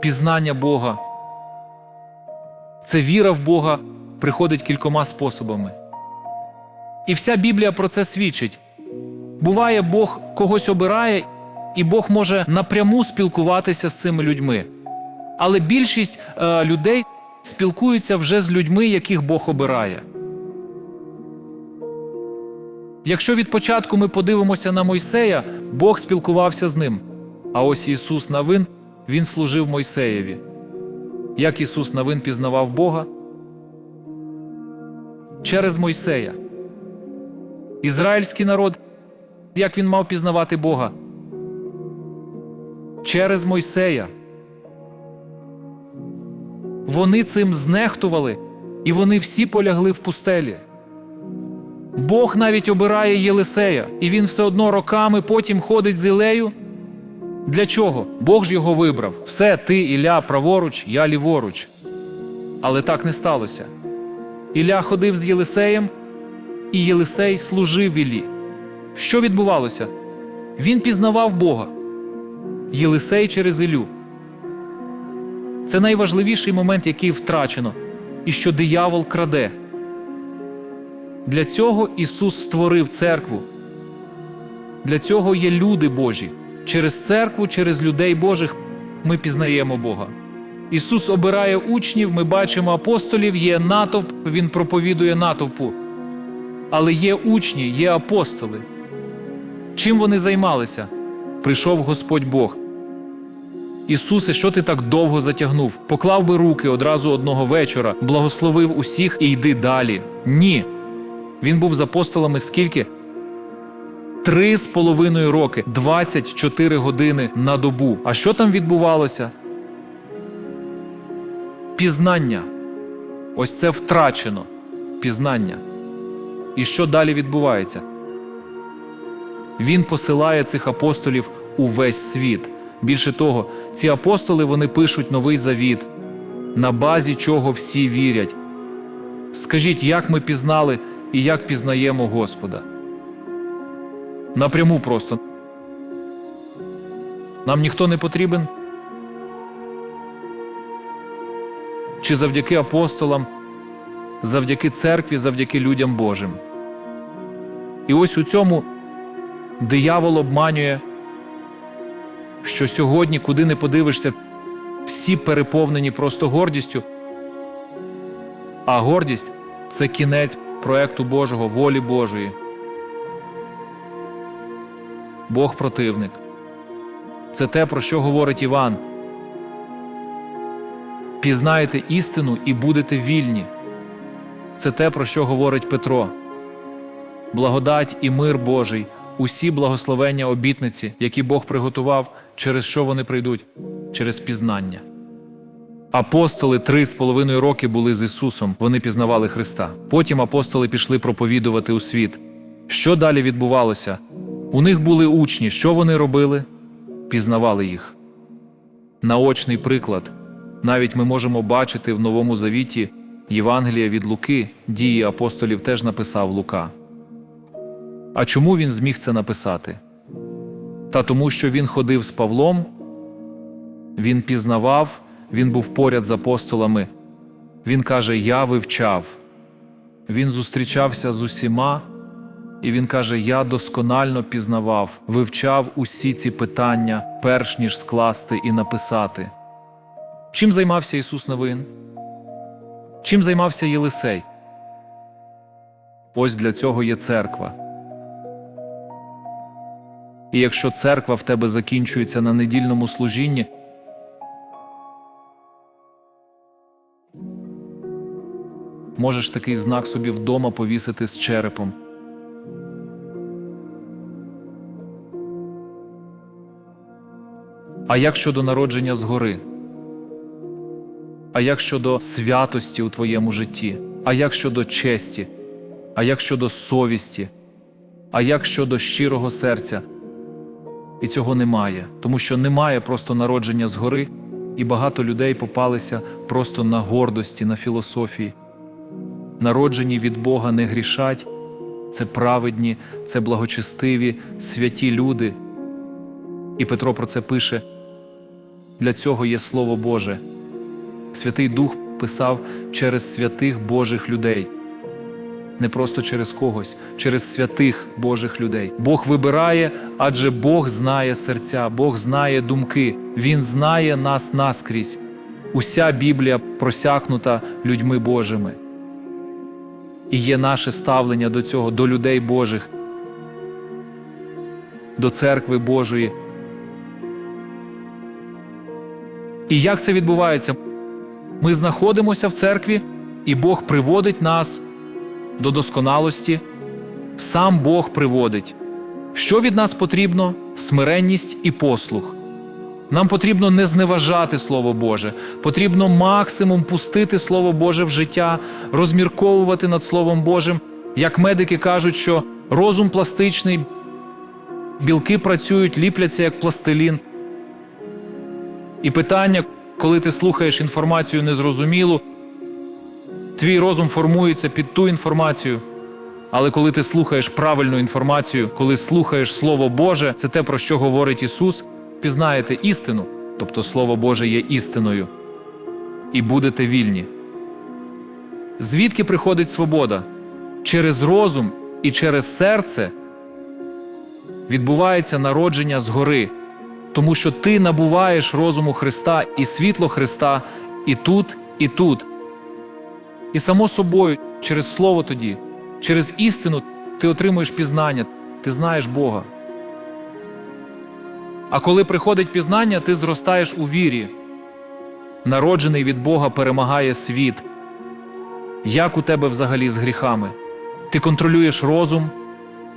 Пізнання Бога. Це віра в Бога приходить кількома способами. І вся Біблія про це свідчить. Буває, Бог когось обирає, і Бог може напряму спілкуватися з цими людьми. Але більшість е, людей спілкуються вже з людьми, яких Бог обирає. Якщо від початку ми подивимося на Мойсея, Бог спілкувався з ним. А ось Ісус Навин, Він служив Мойсеєві. Як Ісус Навин пізнавав Бога? Через Мойсея. Ізраїльський народ, як він мав пізнавати Бога? Через Мойсея. Вони цим знехтували, і вони всі полягли в пустелі. Бог навіть обирає Єлисея, і він все одно роками потім ходить з Ілею. Для чого? Бог ж його вибрав. Все, ти, Ілля, праворуч, я ліворуч. Але так не сталося. Ілля ходив з Єлисеєм, і Єлисей служив Іллі. Що відбувалося? Він пізнавав Бога. Єлисей через Ілю. Це найважливіший момент, який втрачено, і що диявол краде. Для цього Ісус створив церкву. Для цього є люди Божі. Через церкву, через людей Божих ми пізнаємо Бога. Ісус обирає учнів, ми бачимо апостолів, є натовп, Він проповідує натовпу. Але є учні, є апостоли. Чим вони займалися? Прийшов Господь Бог. Ісусе, що ти так довго затягнув? Поклав би руки одразу одного вечора, благословив усіх і йди далі. Ні. Він був з апостолами скільки? Три з половиною роки, 24 години на добу. А що там відбувалося? Пізнання. Ось це втрачено. Пізнання. І що далі відбувається? Він посилає цих апостолів у весь світ. Більше того, ці апостоли вони пишуть новий завіт, на базі чого всі вірять. Скажіть, як ми пізнали і як пізнаємо Господа? Напряму просто. Нам ніхто не потрібен? Чи завдяки апостолам, завдяки церкві, завдяки людям Божим? І ось у цьому диявол обманює, що сьогодні, куди не подивишся, всі переповнені просто гордістю. А гордість це кінець проекту Божого, волі Божої. Бог противник. Це те, про що говорить Іван. Пізнаєте істину і будете вільні. Це те, про що говорить Петро. Благодать і мир Божий, усі благословення обітниці, які Бог приготував, через що вони прийдуть? Через пізнання. Апостоли три з половиною роки були з Ісусом, вони пізнавали Христа. Потім апостоли пішли проповідувати у світ. Що далі відбувалося? У них були учні. Що вони робили? Пізнавали їх. Наочний приклад. Навіть ми можемо бачити в Новому Завіті Євангелія від Луки, дії апостолів теж написав Лука. А чому він зміг це написати? Та тому, що він ходив з Павлом, він пізнавав, він був поряд з апостолами. Він каже: Я вивчав. Він зустрічався з усіма, і він каже: Я досконально пізнавав, вивчав усі ці питання, перш ніж скласти і написати. Чим займався Ісус Новин? Чим займався Єлисей? Ось для цього є церква. І якщо церква в тебе закінчується на недільному служінні, можеш такий знак собі вдома повісити з черепом. А як щодо народження згори? А як щодо святості у твоєму житті? А як щодо честі? А як щодо совісті? А як щодо щирого серця? І цього немає, тому що немає просто народження згори, і багато людей попалися просто на гордості, на філософії. Народжені від Бога не грішать, це праведні, це благочестиві, святі люди. І Петро про це пише: Для цього є Слово Боже. Святий Дух писав через святих Божих людей. Не просто через когось, через святих Божих людей. Бог вибирає, адже Бог знає серця, Бог знає думки, Він знає нас наскрізь. Уся Біблія просякнута людьми Божими. І є наше ставлення до цього, до людей Божих, до церкви Божої. І як це відбувається? Ми знаходимося в церкві, і Бог приводить нас до досконалості. Сам Бог приводить. Що від нас потрібно? Смиренність і послух. Нам потрібно не зневажати Слово Боже, потрібно максимум пустити Слово Боже в життя, розмірковувати над Словом Божим. Як медики кажуть, що розум пластичний, білки працюють, ліпляться як пластилін. І питання, коли ти слухаєш інформацію незрозумілу, твій розум формується під ту інформацію. Але коли ти слухаєш правильну інформацію, коли слухаєш Слово Боже, це те, про що говорить Ісус, пізнаєте істину, тобто Слово Боже є істиною, і будете вільні. Звідки приходить свобода? Через розум і через серце відбувається народження згори, тому що ти набуваєш розуму Христа і світло Христа і тут, і тут. І само собою, через Слово тоді, через істину ти отримуєш пізнання, ти знаєш Бога. А коли приходить пізнання, ти зростаєш у вірі. Народжений від Бога перемагає світ. Як у тебе взагалі з гріхами? Ти контролюєш розум,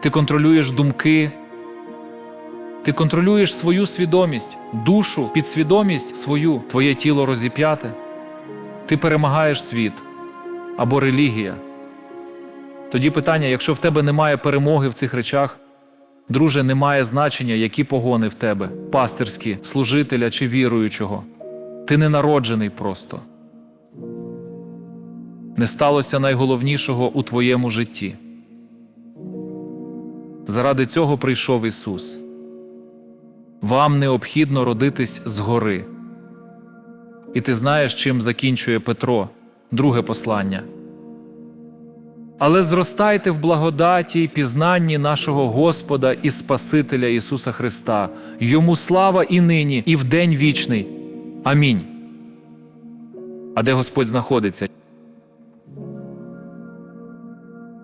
ти контролюєш думки, ти контролюєш свою свідомість, душу, підсвідомість свою, твоє тіло розіп'яте. Ти перемагаєш світ або релігія. Тоді питання: якщо в тебе немає перемоги в цих речах, друже, немає значення, які погони в тебе, пастирські, служителя чи віруючого. Ти не народжений просто. Не сталося найголовнішого у твоєму житті. Заради цього прийшов Ісус. Вам необхідно родитись згори. І ти знаєш, чим закінчує Петро, друге послання. Але зростайте в благодаті й пізнанні нашого Господа і Спасителя Ісуса Христа, йому слава і нині, і в день вічний. Амінь. А де Господь знаходиться?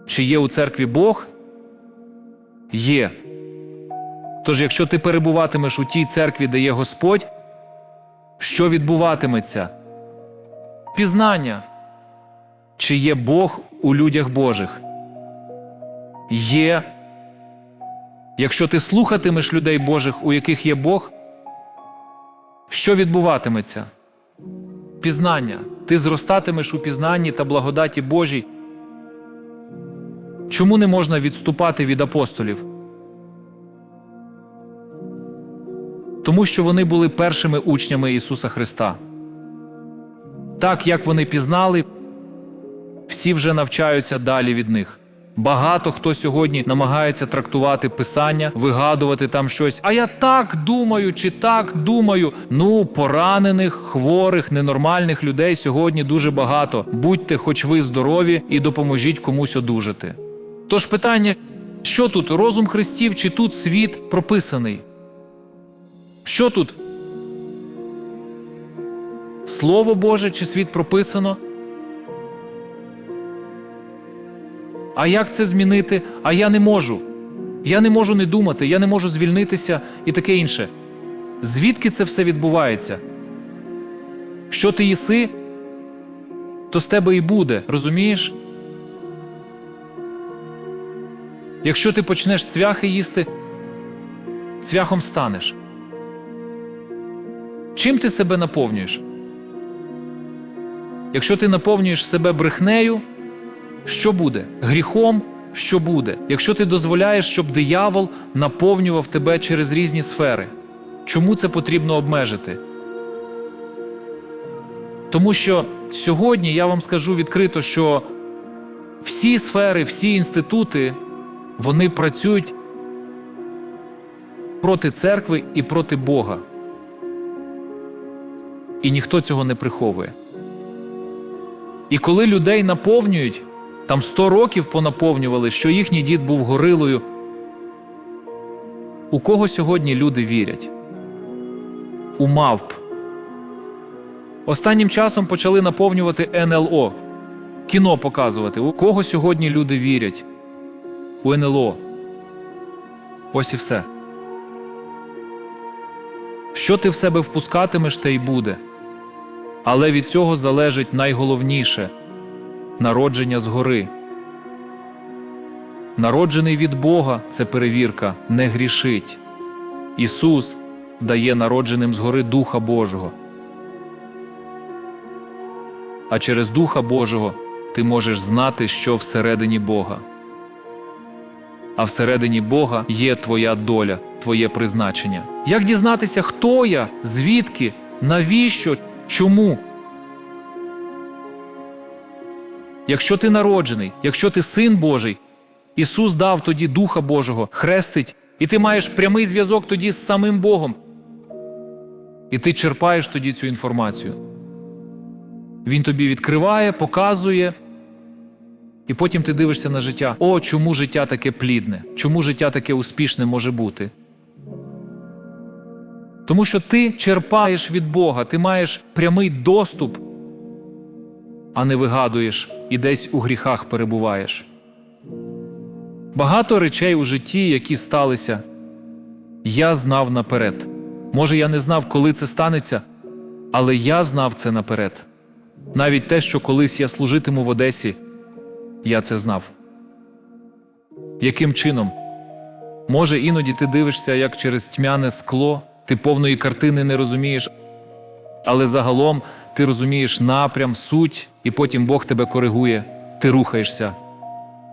Чи є у церкві Бог? Є. Тож, якщо ти перебуватимеш у тій церкві, де є Господь, що відбуватиметься? Пізнання. Чи є Бог у людях Божих? Є. Якщо ти слухатимеш людей Божих, у яких є Бог, що відбуватиметься? Пізнання. Ти зростатимеш у пізнанні та благодаті Божій. Чому не можна відступати від апостолів? Тому що вони були першими учнями Ісуса Христа. Так як вони пізнали, всі вже навчаються далі від них. Багато хто сьогодні намагається трактувати писання, вигадувати там щось. А я так думаю, чи так думаю. Ну, поранених, хворих, ненормальних людей сьогодні дуже багато. Будьте, хоч ви здорові, і допоможіть комусь одужати. Тож питання: що тут розум Христів, чи тут світ прописаний? Що тут? Слово Боже чи світ прописано? А як це змінити? А я не можу. Я не можу не думати, я не можу звільнитися і таке інше. Звідки це все відбувається? Що ти їси, то з тебе і буде, розумієш? Якщо ти почнеш цвяхи їсти, цвяхом станеш. Чим ти себе наповнюєш? Якщо ти наповнюєш себе брехнею, що буде? Гріхом, що буде? Якщо ти дозволяєш, щоб диявол наповнював тебе через різні сфери, чому це потрібно обмежити? Тому що сьогодні я вам скажу відкрито, що всі сфери, всі інститути, вони працюють проти церкви і проти Бога. І ніхто цього не приховує. І коли людей наповнюють, там 100 років понаповнювали, що їхній дід був горилою. У кого сьогодні люди вірять? У мавп. Останнім часом почали наповнювати НЛО, кіно показувати. У кого сьогодні люди вірять? У НЛО. Ось і все. Що ти в себе впускатимеш, те й буде. Але від цього залежить найголовніше народження згори. Народжений від Бога це перевірка, не грішить. Ісус дає народженим згори Духа Божого. А через Духа Божого ти можеш знати, що всередині Бога. А всередині Бога є твоя доля, твоє призначення. Як дізнатися, хто я, звідки, навіщо, чому? Якщо ти народжений, якщо ти син Божий, Ісус дав тоді Духа Божого, хрестить, і ти маєш прямий зв'язок тоді з самим Богом. І ти черпаєш тоді цю інформацію. Він тобі відкриває, показує, і потім ти дивишся на життя. О, чому життя таке плідне, чому життя таке успішне може бути? Тому що ти черпаєш від Бога, ти маєш прямий доступ, а не вигадуєш і десь у гріхах перебуваєш. Багато речей у житті, які сталися, я знав наперед. Може, я не знав, коли це станеться, але я знав це наперед. Навіть те, що колись я служитиму в Одесі, я це знав. Яким чином? Може, іноді ти дивишся, як через тьмяне скло, ти повної картини не розумієш, але загалом ти розумієш напрям, суть, і потім Бог тебе коригує, ти рухаєшся.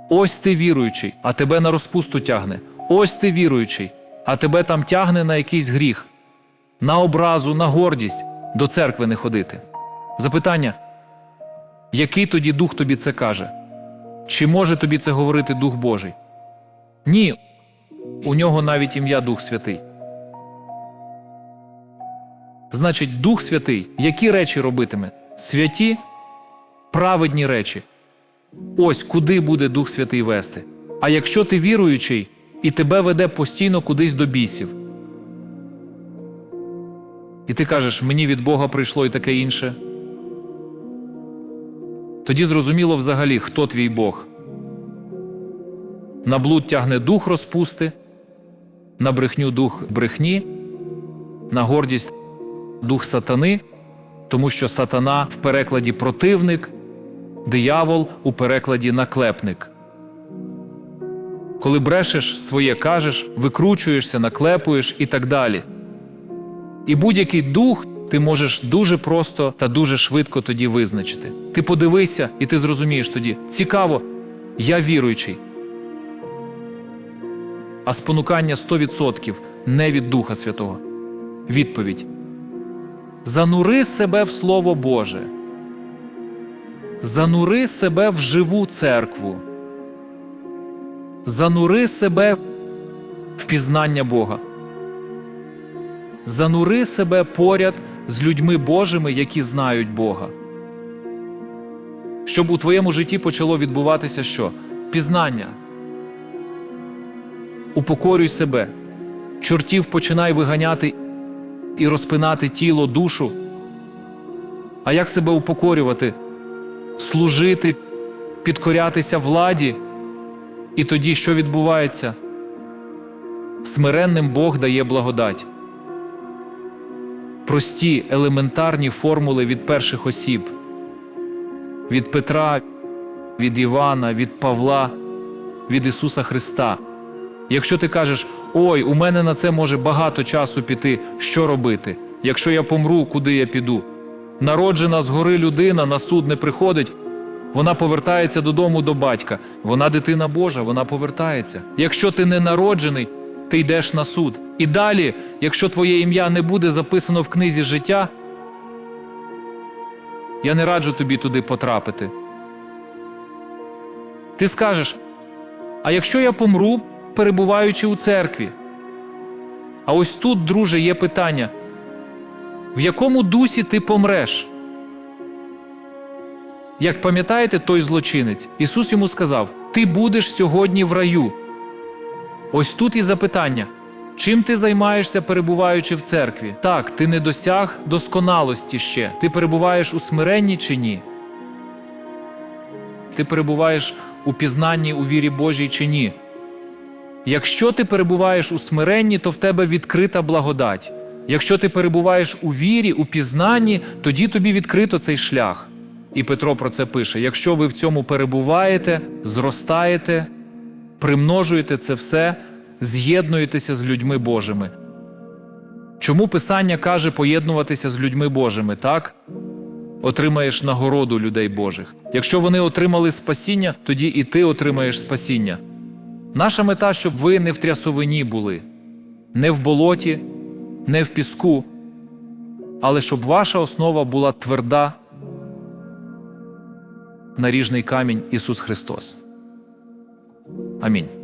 Ось ти віруючий, а тебе на розпусту тягне. Ось ти віруючий, а тебе там тягне на якийсь гріх, на образу, на гордість, до церкви не ходити. Запитання: який тоді дух тобі це каже? Чи може тобі це говорити Дух Божий? Ні, у нього навіть ім'я Дух Святий. Значить, Дух Святий, які речі робитиме? Святі, праведні речі. Ось куди буде Дух Святий вести. А якщо ти віруючий і тебе веде постійно кудись до бісів, і ти кажеш, мені від Бога прийшло і таке інше. Тоді зрозуміло взагалі, хто твій Бог. На блуд тягне дух розпусти, на брехню дух брехні, на гордість дух сатани, тому що сатана в перекладі противник, диявол у перекладі наклепник. Коли брешеш, своє кажеш, викручуєшся, наклепуєш і так далі. І будь-який дух ти можеш дуже просто та дуже швидко тоді визначити. Ти подивися, і ти зрозумієш тоді: цікаво, я віруючий. А спонукання 100% не від Духа Святого. Відповідь: Занури себе в Слово Боже. Занури себе в живу церкву. Занури себе в пізнання Бога. Занури себе поряд з людьми Божими, які знають Бога. Щоб у твоєму житті почало відбуватися що? Пізнання. Упокорюй себе. Чортів починай виганяти і розпинати тіло, душу. А як себе упокорювати? Служити, підкорятися владі. І тоді що відбувається? Смиренним Бог дає благодать прості елементарні формули від перших осіб, від Петра, від Івана, від Павла, від Ісуса Христа. Якщо ти кажеш, ой, у мене на це може багато часу піти, що робити? Якщо я помру, куди я піду? Народжена згори людина на суд не приходить. Вона повертається додому до батька. Вона дитина Божа, вона повертається. Якщо ти не народжений, ти йдеш на суд. І далі, якщо твоє ім'я не буде записано в книзі життя, я не раджу тобі туди потрапити. Ти скажеш: а якщо я помру, перебуваючи у церкві? А ось тут, друже, є питання: В якому дусі ти помреш? Як пам'ятаєте той злочинець, Ісус йому сказав: Ти будеш сьогодні в раю. Ось тут і запитання. Чим ти займаєшся, перебуваючи в церкві? Так, ти не досяг досконалості ще. Ти перебуваєш у смиренні чи ні? Ти перебуваєш у пізнанні у вірі Божій чи ні? Якщо ти перебуваєш у смиренні, то в тебе відкрита благодать. Якщо ти перебуваєш у вірі, у пізнанні, тоді тобі відкрито цей шлях. І Петро про це пише: якщо ви в цьому перебуваєте, зростаєте, примножуєте це все, з'єднуєтеся з людьми Божими. Чому Писання каже поєднуватися з людьми Божими, так? Отримаєш нагороду людей Божих. Якщо вони отримали спасіння, тоді і ти отримаєш спасіння. Наша мета, щоб ви не в трясовині були, не в болоті, не в піску, але щоб ваша основа була тверда, наріжний камінь Ісус Христос. Амінь.